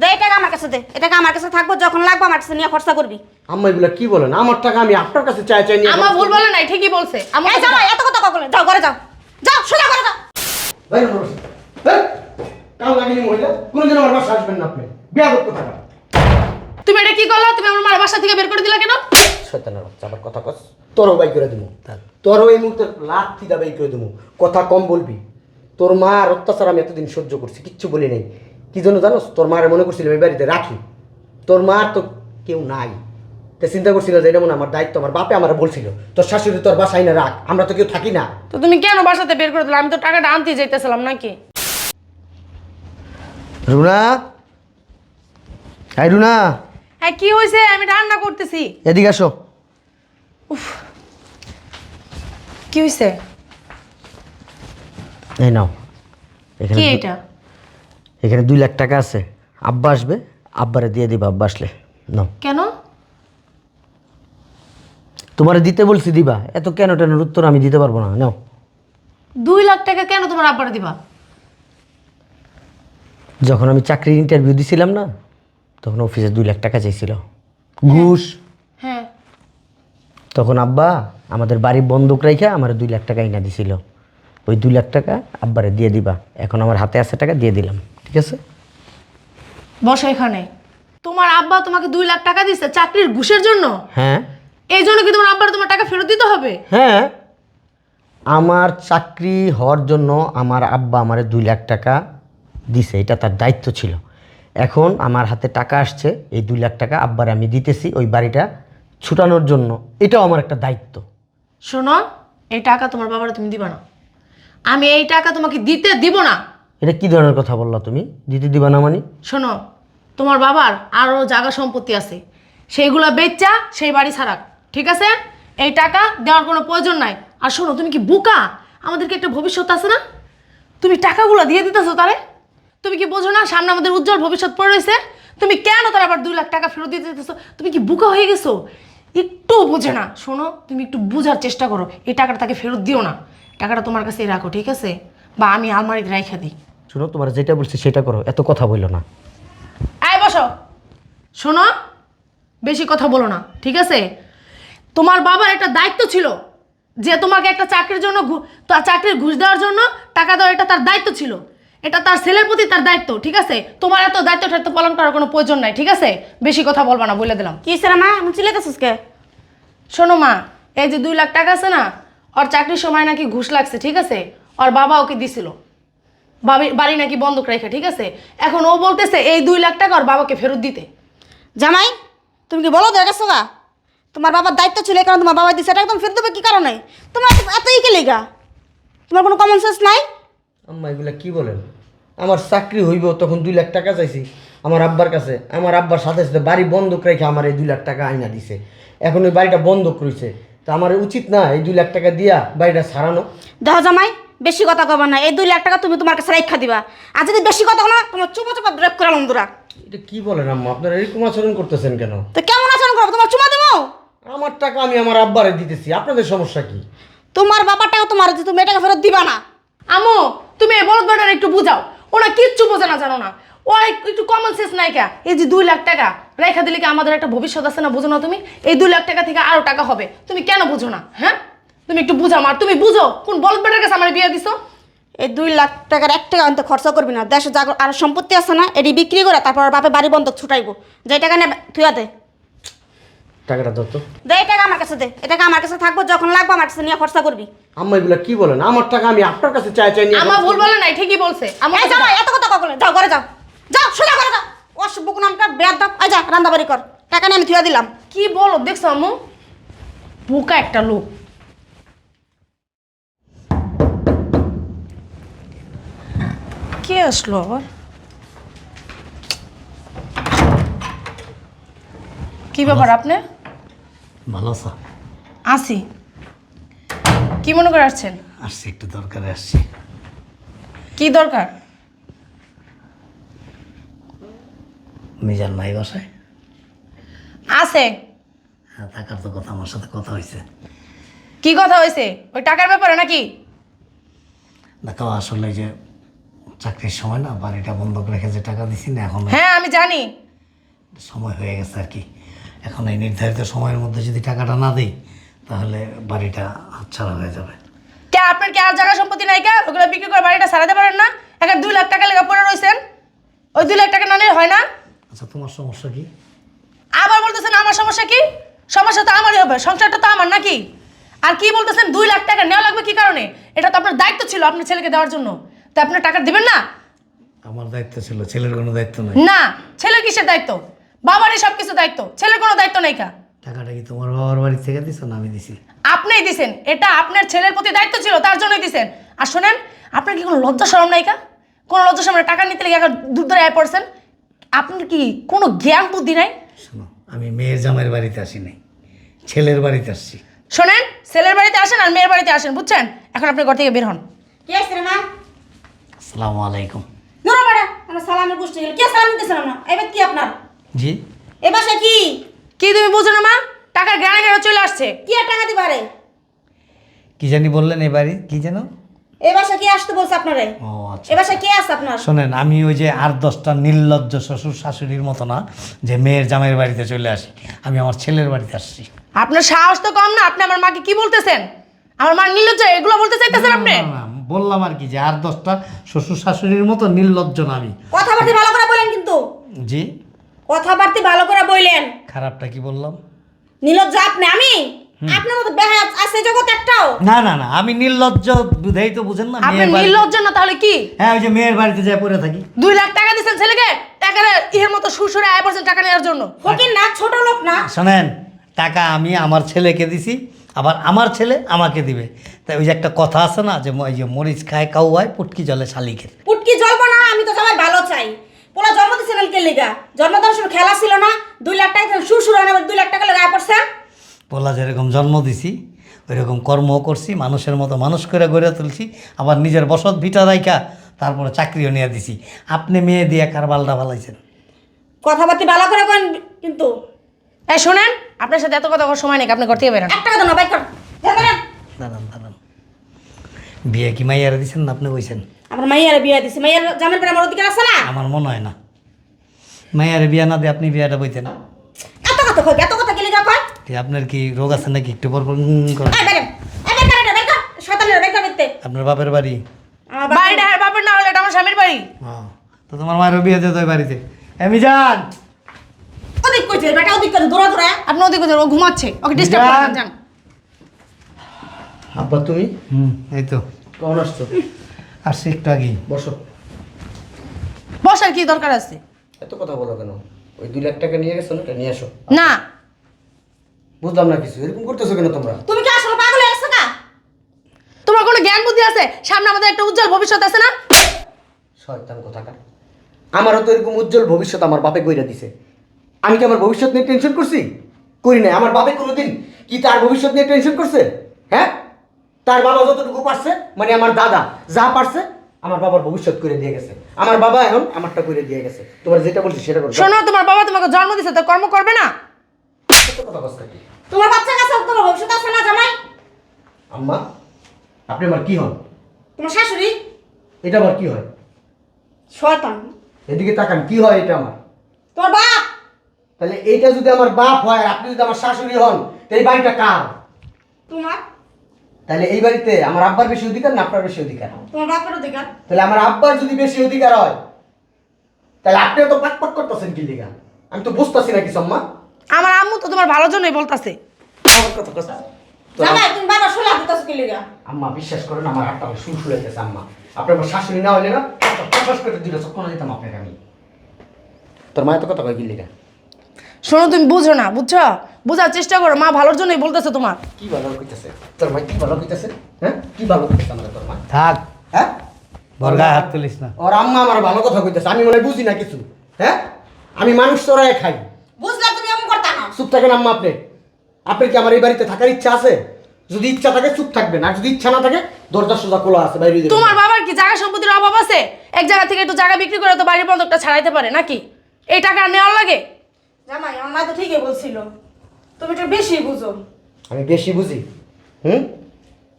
দে এই টাকা আমার কাছে দে। এটা আমার কাছে থাকব যখন লাগবে আমার কাছে নিয়ে খরচা করবি। আম্মা এগুলা কি বলেন? আমার টাকা আমি আপনার কাছে চাই চাই নিয়ে আমার ভুল বলে নাই ঠিকই বলছে। আমার এই জামাই এত কথা কখন যাও ঘরে যাও। যাও সোজা ঘরে যাও। ভাই আমার বাসা। কাল লাগেনি মহিলা কোনোদিন আমার বাসা আসবেন না আপনি। বিয়া করতে থাকা। তুমি এটা কি করলা? তুমি আমার মার বাসা থেকে বের করে দিলা কেন? শয়তানের বাচ্চা আবার কথা কস। তোরও বাই করে দেবো তোরও এই মুহূর্তে লাথি দা বাই করে দেবো কথা কম বলবি। তোর মার অত্যাচার আমি এতদিন সহ্য করছি কিচ্ছু বলি নাই। কি জন্য জানোস? তোর মারে মনে করছিলাম এই বাড়িতে রাখি। তোর মার তো কেউ নাই। তা চিন্তা করছিল যে এটা মনে আমার দায়িত্ব আমার বাপে আমার বলছিল তোর শাশুড়ি তোর বাসায় না রাখ আমরা তো কেউ থাকি না। তো তুমি কেন বাসাতে বের করে দিলা? আমি তো টাকাটা আনতে যাইতেছিলাম নাকি? রুনা? হাই রুনা? হ্যাঁ কি হয়েছে আমি রান্না করতেছি। এদিকে আসো। উফ কি হয়েছে এই নাও। কি এটা? এখানে দুই লাখ টাকা আছে। আব্বা আসবে আব্বারে দিয়ে দিবা আব্বা আসলে। না কেন? তোমারে দিতে বলছি দিবা। এত কেন টেনের উত্তর আমি দিতে পারব না। নাও। দুই লাখ টাকা কেন তোমার আব্বারে দিবা? যখন আমি চাকরির ইন্টারভিউ দিছিলাম না তখন অফিসে দুই লাখ টাকা চাইছিল। ঘুষ। হ্যাঁ। তখন আব্বা আমাদের বাড়ি বন্ধক রাইখা আমার দুই লাখ টাকা ইনা দিছিল। ওই দুই লাখ টাকা আব্বারে দিয়ে দিবা। এখন আমার হাতে আছে টাকা দিয়ে দিলাম। ঠিক আছে? বসো এখানে। তোমার আব্বা তোমাকে দুই লাখ টাকা দিচ্ছে চাকরির ঘুষের জন্য? হ্যাঁ। এই জন্য কি তোমার আব্বার তোমার টাকা ফেরত দিতে হবে? হ্যাঁ। আমার চাকরি হওয়ার জন্য আমার আব্বা আমারে দুই লাখ টাকা দিছে এটা তার দায়িত্ব ছিল। এখন আমার হাতে টাকা আসছে এই দুই লাখ টাকা আব্বারে আমি দিতেছি ওই বাড়িটা ছুটানোর জন্য। এটাও আমার একটা দায়িত্ব। শোনো এই টাকা তোমার বাবার তুমি দিবা না। আমি এই টাকা তোমাকে দিতে দিব না। এটা কি ধরনের কথা বললা তুমি? দিতে দিবা না মানি? শোনো, তোমার বাবার আরও জায়গা সম্পত্তি আছে। সেইগুলো বেচা, সেই বাড়ি ছাড়াক ঠিক আছে? এই টাকা দেওয়ার কোনো প্রয়োজন নাই। আর শোনো, তুমি কি বোকা? আমাদেরকে একটা ভবিষ্যৎ আছে না? তুমি টাকাগুলো দিয়ে দিতেছো তারে? তুমি কি বোঝো না সামনে আমাদের উজ্জ্বল ভবিষ্যৎ পড়ে রয়েছে? তুমি কেন তার আবার দুই লাখ টাকা ফেরত দিতে দিতেছো তুমি কি বোকা হয়ে গেছো? একটু বোঝে না। শোনো, তুমি একটু বোঝার চেষ্টা করো। এই টাকাটা তাকে ফেরত দিও না। টাকাটা তোমার কাছে রাখো, ঠিক আছে? বা আমি আলমারিতে রাইখা দিই। শোনো তোমার যেটা বলছি সেটা করো এত কথা বলল না। আয় বসো। শোনো বেশি কথা বলো না ঠিক আছে? তোমার বাবার একটা দায়িত্ব ছিল যে তোমাকে একটা চাকরির জন্য চাকরির ঘুষ দেওয়ার জন্য টাকা দেওয়া এটা তার দায়িত্ব ছিল। এটা তার ছেলের প্রতি তার দায়িত্ব ঠিক আছে? তোমার এত দায়িত্ব টায়িত্ব পালন করার কোনো প্রয়োজন নাই ঠিক আছে? বেশি কথা বলবা না বলে দিলাম। কি সেরা মা? আমি চিলেতেছিস কে? শোনো মা এই যে দুই লাখ টাকা আছে না ওর চাকরির সময় নাকি ঘুষ লাগছে ঠিক আছে? ওর বাবা ওকে দিছিল। বাড়ি বাড়ি নাকি বন্ধক রেখে ঠিক আছে? এখন ও বলতেছে এই দুই লাখ টাকা ওর বাবাকে ফেরত দিতে। জামাই তুমি কি বলো দেখেছ গা? তোমার বাবার দায়িত্ব ছিল এই কারণে তোমার বাবা দিছে এটা একদম ফেরত দেবে কি কারণে? তোমার এত- এতই কে লেগা তোমার কোনো কমন সেন্স নাই? আম্মা এগুলা কি বলেন? আমার চাকরি হইব তখন দুই লাখ টাকা চাইছি আমার আব্বার কাছে। আমার আব্বার সাথে সাথে বাড়ি বন্ধক রেখে আমার এই দুই লাখ টাকা আইনা দিছে। এখন ওই বাড়িটা বন্ধক রয়েছে তা আমার উচিত না এই দুই লাখ টাকা দিয়া বাড়িটা সারানো দেখো জামাই বেশি কথা কবার না এই দুই লাখ টাকা তুমি তোমার কাছে রেখা দিবা। আর যদি বেশি কথা না তোমার চুপা চুপা ব্রেক করে বন্ধুরা এটা কি বলেন আম্মা? আপনারা এরকম আচরণ করতেছেন কেন? তো কেমন আচরণ করব? তোমার চুমা দেবো? আমার টাকা আমি আমার আব্বারে দিতেছি আপনাদের সমস্যা কি? তোমার বাবার টাকা তোমার যে তুমি এটাকে ফেরত দিবা না। আমো তুমি এই বলদ বেটার একটু বুঝাও। ওরা কিচ্ছু বোঝে না জানো না। ও একটু কমন সেন্স নাই কা? এই যে দুই লাখ টাকা রেখা দিলে কি আমাদের একটা ভবিষ্যৎ আছে না বুঝো না তুমি? এই দুই লাখ টাকা থেকে আরও টাকা হবে। তুমি কেন বুঝো না হ্যাঁ? তুমি একটু বুঝাও আর তুমি বুঝো কোন বলদ বেটার কাছে আমার বিয়ে দিছো? এই দুই লাখ টাকার এক টাকা অন্ত খরচা করবি না। দেশে যা আর সম্পত্তি আছে না এটি বিক্রি করে তারপর বাপে বাড়ি বন্ধক ছুটাইবো। যে টাকা নেবে থুয়া দে। টাকাটা দত্ত দে এই টাকা আমার কাছে দে। এটা আমার কাছে থাকব যখন লাগবে আমার কাছে নিয়ে খরচা করবি। আম্মা এগুলা কি বলেন? আমার টাকা আমি আপনার কাছে চাই চাই নিয়ে আমার ভুল বলে নাই ঠিকই বলছে। আমার এই জামাই এত কথা কখন যাও ঘরে যাও। যাও সোজা ঘরে যাও। অসুখ নামটা বেয়াদ দাও। আই যা রান্না বাড়ি কর। টাকা নিয়ে আমি থুয়া দিলাম। কি বলো দেখছ আম্মু? বোকা একটা লোক। কে আসলো? আবার কি ব্যাপার আপনি? ভালো আছো। আসি কি মনে করে আসছেন? আসছি একটু দরকারে আসছি। কি দরকার? মিজান নাই বাসায়? আছে। হ্যাঁ থাকার তো কথা আমার সাথে কথা হয়েছে কি কথা হয়েছে ওই টাকার ব্যাপারে নাকি? দেখো আসলে যে চাকরির সময় না বাড়িটা বন্ধক রেখে যে টাকা দিছি না এখন হ্যাঁ আমি জানি। সময় হয়ে গেছে আর কি। এখন এই নির্ধারিত সময়ের মধ্যে যদি টাকাটা না দিই তাহলে বাড়িটা হাতছাড়া হয়ে যাবে। কে আপনার কি আর জায়গা সম্পত্তি নাই কে? ওগুলো বিক্রি করে বাড়িটা সারাতে পারেন না? একটা দুই লাখ টাকা লেগে পড়ে রয়েছেন ওই দুই লাখ টাকা না নিলে হয় না? আচ্ছা তোমার সমস্যা কি? আবার বলতেছেন আমার সমস্যা কি? সমস্যা তো আমারই হবে সংসারটা তো আমার নাকি? আর কি বলতেছেন দুই লাখ টাকা নেওয়া লাগবে কি কারণে? এটা তো আপনার দায়িত্ব ছিল আপনার ছেলেকে দেওয়ার জন্য। তা আপনার টাকা দিবেন না? আমার দায়িত্ব ছিল ছেলের কোনো দায়িত্ব নাই। না ছেলের কিসের দায়িত্ব? বাবারই সব কিছু দায়িত্ব ছেলের কোনো দায়িত্ব নেই কা। টাকাটা কি তোমার বাবার বাড়ি থেকে দিছো না আমি দিছি? আপনিই দিছেন এটা আপনার ছেলের প্রতি দায়িত্ব ছিল তার জন্যই দিছেন। আর শোনেন আপনার কি কোনো লজ্জা শরম নাই কা? কোনো লজ্জা শরম টাকা নিতে লেগে এখন দূর ধরে আয় পড়ছেন? আপনার কি কোনো জ্ঞান বুদ্ধি নাই? শোনো আমি মেয়ের জামাইয়ের বাড়িতে আসি নাই ছেলের বাড়িতে আসছি। শোনেন ছেলের বাড়িতে আসেন আর মেয়ের বাড়িতে আসেন বুঝছেন? এখন আপনি ঘর থেকে বের হন। কে আসছে রে মা? আসসালামু আলাইকুম। নুরা বাড়া আমার সালামের গোষ্ঠী গেল। কে সালাম দিতেছিলাম না? এবার কি আপনার? জি। এ বাসা কি? কি তুমি বুঝো না মা? টাকার গ্রানে গ্রানে চলে আসছে। কি আর টাকা দিবারে কি জানি বললেন এই বাড়ি কি যেন? এ বাসা কে আসতে বলছে আপনারে? ও আচ্ছা। এ বাসা কে আছে আপনার? শোনেন আমি ওই যে আর দশটা নির্লজ্জ শ্বশুর শাশুড়ির মতো না যে মেয়ের জামাইয়ের বাড়িতে চলে আসি। আমি আমার ছেলের বাড়িতে আসছি। আপনার সাহস তো কম না আপনি আমার মাকে কি বলতেছেন? আমার মা নির্লজ্জ এগুলো বলতে চাইতেছেন আপনি? না, না, বললাম আর কি যে আর দশটা শ্বশুর শাশুড়ির মতো নির্লজ্জ না আমি। কথাবার্তা ভালো করে বলেন কিন্তু। জি। কথাবার্তা ভালো করে বললেন খারাপটা কি বললাম? নীলজ্জ আপনি আমি? আপনার মতো বেহায়া আছে জগৎ একটাও? না না না আমি নির্লজ্জ বুঝেই তো বুঝেন না আপনি নির্লজ্জ না তাহলে কি? হ্যাঁ ওই যে মেয়ের বাড়িতে যাই পড়ে থাকি। দুই লাখ টাকা দিচ্ছেন ছেলেকে টাকার ইহের মতো সুরসুরে আয় পড়ছেন টাকা নেওয়ার জন্য। ফকির না ছোট লোক না। শোনেন টাকা আমি আমার ছেলেকে দিছি আবার আমার ছেলে আমাকে দিবে। তাই ওই যে একটা কথা আছে না যে ওই যে মরিচ খায় কাউয়ায় পুটকি জলে শালিকের। পুটকি জ্বলবো না আমি তো সবাই ভালো চাই। পোলা জন্ম দিছে নালকে লিগা। জন্ম দেওয়ার খেলা ছিল না দুই লাখ টাকা শুরু শুরু হয় না দুই লাখ টাকা লাগায় পড়ছে। পোলা যেরকম জন্ম দিছি ওইরকম কর্ম করছি মানুষের মতো মানুষ করে গড়ে তুলছি আবার নিজের বসত ভিটা রাইখা তারপরে চাকরিও নিয়ে দিছি। আপনি মেয়ে দিয়ে কারবালটা ফালাইছেন কথাবার্তা ভালো করে কিন্তু এই শোনেন আপনার সাথে এত কথা বলার সময় নেই আপনি ঘর থেকে বেরোন। একটা কথা না বাইক কর। দাঁড়ান দাঁড়ান বিয়ে কি মাইয়ারে দিছেন না আপনি কইছেন? আমার মাইয়ারে বিয়া দিছে। মাইয়ার জামের পরে আমার অধিকার আছে না? আমার মনে হয় না। মাইয়ারে বিয়া না দিয়ে আপনি বিয়াটা বইতেন। এত কথা কই? এত কথা গেলি কয়? আপনার কি রোগ আছে নাকি? একটু পর পর করেন। কর। কর কর আপনার বাপের বাড়ি? বাড়িটা বাপের না হলে এটা আমার স্বামীর বাড়ি। হ্যাঁ তো তোমার মায়েরও বিয়ে দিতে ওই বাড়িতে। এমি বেটা ওদিক কইছে দৌড়া দৌড়া। আপনি ওদিকে যান, ও ঘুমাচ্ছে। ওকে ডিস্টার্ব যান। করেন যান আব্বা তুমি? হুম। এই তো। কখন আসছো আসছি একটু আগেই। বসো। বসার কি দরকার আছে? এত কথা বলো কেন? ওই দুই লাখ টাকা নিয়ে গেছো না? এটা নিয়ে আসো। না। বুঝলাম না কিছু। এরকম করতেছো কেন তোমরা? তুমি কি আসলে পাগল হয়ে গেছো না তোমার কোনো জ্ঞান বুদ্ধি আছে? সামনে আমাদের একটা উজ্জ্বল ভবিষ্যৎ আছে না? শয়তান কোথাকার? আমারও তো এরকম উজ্জ্বল ভবিষ্যৎ আমার বাপে কইরা দিছে। আমি কি আমার ভবিষ্যৎ নিয়ে টেনশন করছি? করি নাই। আমার বাপে কোনোদিন কি তার ভবিষ্যৎ নিয়ে টেনশন করছে? হ্যাঁ? তার বাবা যতটুকু পারছে মানে আমার দাদা যা পারছে আমার বাবার ভবিষ্যৎ করে দিয়ে গেছে। আমার বাবা এখন আমারটা করে দিয়ে গেছে। তোমার যেটা বলছি সেটা করো। শোনো তোমার বাবা তোমাকে জন্ম দিছে তো কর্ম করবে না? কত কথা কষ্ট কি তোমার বাচ্চা কাছে তোমার ভবিষ্যৎ আছে না জামাই? আম্মা আপনি আমার কি হন? তোমার শাশুড়ি? এটা আমার কি হয়? শয়তান। এদিকে তাকান কি হয় এটা আমার? তোমার বাপ? তাহলে এইটা যদি আমার বাপ হয় আর আপনি যদি আমার শাশুড়ি হন তো এই বাড়িটা কার? তোমার? তাহলে এই বাড়িতে আমার আব্বার বেশি অধিকার না আপনার বেশি অধিকার? তোমার বাপের অধিকার? তাহলে আমার আব্বার যদি বেশি অধিকার হয় তাহলে আপনিও তো পাক পাক করতেছেন কি লিগা? আমি তো বুঝতেছি না কিছু আম্মা। আমার আম্মু তো তোমার ভালোর জন্যই বলতাছে। আমার কথা কথা জামাই তুমি বাবা শোলা দিতেছো কি লিগা? আম্মা বিশ্বাস করেন আমার হাতটা আমার শুরু শুরু হইতেছে আম্মা। আপনি আমার শাশুড়ি না হলে না প্রকাশ করে দিলে চক্কর দিতাম আপনাকে আমি। তোর মায়ের তো কথা কয় কি লিগা? শোনো তুমি বুঝো না বুঝছ? বোঝার চেষ্টা করো মা ভালোর জন্যই বলতেছে তোমার। কি ভালো কইতেছে? তোর মা কি ভালো কইতেছে? হ্যাঁ? কি ভালো কইতেছে আমার তোর মা? থাক। হ্যাঁ? বর্গায় হাত তুলিস না। ওর আম্মা আমার ভালো কথা কইতেছে আমি মনে বুঝি না কিছু। হ্যাঁ? আমি মানুষ চড়াই খাই। বুঝলা তুমি এমন করতা না। চুপ থাকেন আম্মা আপনি। আপনার কি আমার এই বাড়িতে থাকার ইচ্ছা আছে? যদি ইচ্ছা থাকে চুপ থাকবেন আর যদি ইচ্ছা না থাকে দরজা সোজা খোলা আছে বাইরে দিয়ে তোমার বাবার কি জায়গা সম্পত্তির অভাব আছে? এক জায়গা থেকে একটু জায়গা বিক্রি করে তো বাড়ির বন্ধকটা ছাড়াইতে পারে নাকি? এই টাকা আর নেওয়ার লাগে? জামাই আমার মা তো ঠিকই বলছিল। তুমি একটু বেশি বুঝো। আমি বেশি বুঝি? হুম?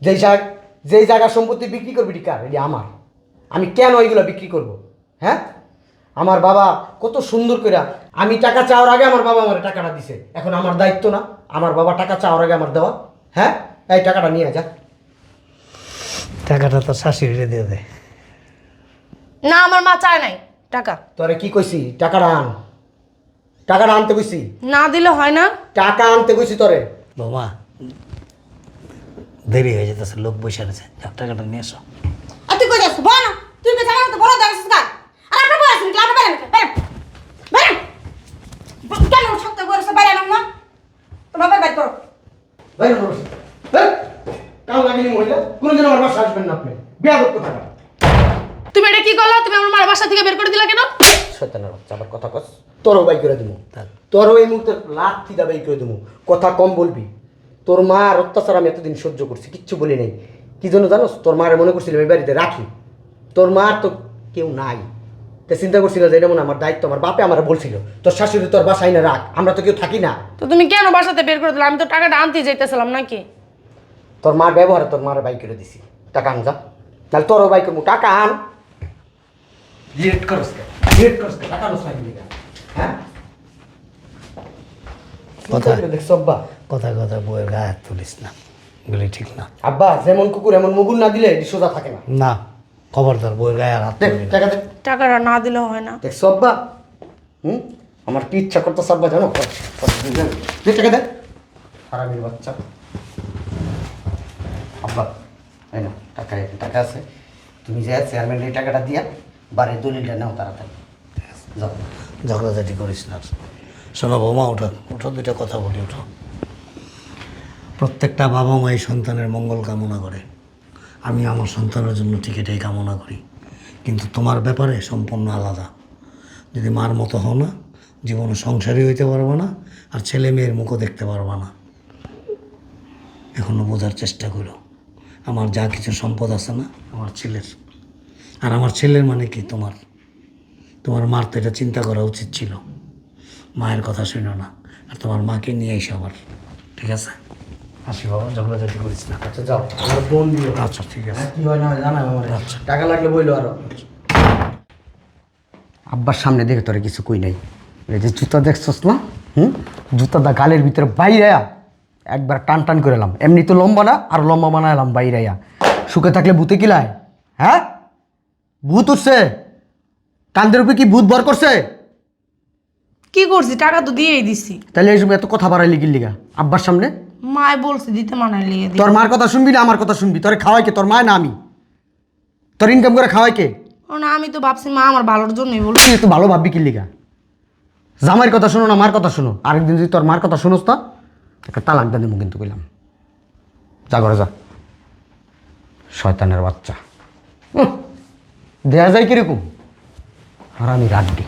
যেই জায়গা যেই জায়গা সম্পত্তি বিক্রি করবি টিকার এটি আমার। আমি কেন ওইগুলো বিক্রি করব? হ্যাঁ? আমার বাবা কত সুন্দর করে আমি টাকা চাওয়ার আগে আমার বাবা আমার টাকাটা দিছে। এখন আমার দায়িত্ব না। আমার বাবা টাকা চাওয়ার আগে আমার দেওয়া। হ্যাঁ? এই টাকাটা নিয়ে যা। টাকাটা তো শাশুড়িরে দিয়ে দে। না আমার মা চায় নাই। টাকা। তোরে কি কইছি? টাকাটা আন। টাকাটা আনতে কইছি। না দিলে হয় না? টাকা আনতে কইছি তোরে। বাবা দেরি হয়ে যেতেছে লোক বসে আছে। টাকাটা নিয়ে এসো। আর তুই কই যাচ্ছিস বল না তুই কে জামাই তো বলো দেখাচ্ছিস কা আর আপনি বলে আসুন ক্লাবে বেরেন বেরেন বেরেন কেন সত্য করে সে বাইরে না তো বাবা বাইর করো ভাই কাল লাগেনি মহিলা কোনোদিন আমার বাসা আসবেন না আপনি বিয়া করতে থাকা তুমি এটা কি করলা তুমি আমার মার বাসা থেকে বের করে দিলা কেন শয়তানের বাচ্চা আবার কথা কস তোরও বাই করে দেবো তোরও এই মুহূর্তে লাথি দা বাই করে দেবো কথা কম বলবি। তোর মার অত্যাচার আমি এতদিন সহ্য করছি কিচ্ছু বলি নাই। কি জন্য জানোস? তোর মারে মনে করছিলাম এই বাড়িতে রাখি। তোর মার তো কেউ নাই। তা চিন্তা করছিল যে এটা মনে আমার দায়িত্ব আমার বাপে আমার বলছিল তোর শাশুড়ি তোর বাসায় না রাখ আমরা তো কেউ থাকি না। তো তুমি কেন বাসাতে বের করে দিলা? আমি তো টাকাটা আনতে যাইতেছিলাম নাকি? তোর মার ব্যবহারে তোর মার বাই করে দিছি। টাকা আন যা। তাহলে তোরও বাই করব। টাকা আন। লেট করস লেট করস টাকা নষ্ট হ্যাঁ? কথা দেখছ আব্বা? কথা কথা বইয়ের গায়ে হাত তুলিস না। এগুলি ঠিক না। আব্বা যেমন কুকুর এমন মুগুর না দিলে এটি সোজা থাকে না। না খবরদার বইয়ের গায়ে আর হাত দেখ তুলবি না। টাকা দেখ টাকাটা না দিলে হয় না। দেখছ আব্বা? হুম? আমার কি ইচ্ছা করতেছে আব্বা জানো? কর, কর, বুঝলেন? দে টাকা দে। হারামির বাচ্চা। আব্বা এই না টাকা টাকা আছে। তুমি যে চেয়ারম্যান এই টাকাটা দিয়া বাড়ির দলিলটা নাও তাড়াতাড়ি। যাও। ঝগড়াঝাটি করিস না শোনো বৌমা, ওঠো ওঠো, দুইটা কথা বলি, ওঠো। প্রত্যেকটা বাবা মাই সন্তানের মঙ্গল কামনা করে। আমি আমার সন্তানের জন্য ঠিক এটাই কামনা করি। কিন্তু তোমার ব্যাপারে সম্পূর্ণ আলাদা। যদি মার মতো হও না, জীবনে সংসারই হইতে পারবে না, আর ছেলে মেয়ের মুখও দেখতে পারবে না। এখনও বোঝার চেষ্টা করো। আমার যা কিছু সম্পদ আছে না, আমার ছেলের। আর আমার ছেলের মানে কি তোমার? তোমার মার তো এটা চিন্তা করা উচিত ছিল। মায়ের কথা শুনো না। আর তোমার মাকে নিয়ে এসে আবার। ঠিক আছে? আসি বাবা ঝগড়াঝাটি করিস না। আচ্ছা যাও। আমার বোন দিও। আচ্ছা ঠিক আছে। কি হয় না হয় জানাই আমার। আচ্ছা। টাকা লাগলে বইলো আরও। আব্বার সামনে দেখে তোরে কিছু কই নাই। এই যে জুতা দেখছস না? হুম? জুতাটা গালের ভিতরে বাইরে একবার টান টান করে এলাম। এমনি তো লম্বা না আর লম্বা বানাইলাম বাইরে শুকে থাকলে ভূতে কিলায়? হ্যাঁ? ভূত উঠছে। কান্দের উপরে কি ভূত ভর করছে? কি করছি? টাকা তো দিয়েই দিছি। তাহলে এই সময় এত কথা বাড়াইলি গিল্লিগা আব্বার সামনে? মায় বলছে দিতে মানায় লিয়ে দি তোর মার কথা শুনবি না আমার কথা শুনবি? তোরে খাওয়াই কে? তোর মায় না আমি? তোর ইনকাম করে খাওয়াই কে? ও না আমি তো ভাবছি মা আমার ভালোর জন্যই বল তুই একটু ভালো ভাববি কি লিগা? জামাইয়ের কথা শোনো না মার কথা শোনো। আরেকদিন যদি তোর মার কথা শুনোস তা একটা তালাক দেবো কিন্তু কইলাম। যা করে যা। শয়তানের বাচ্চা। দেয়া যায় কীরকম? আর আমি রাখবি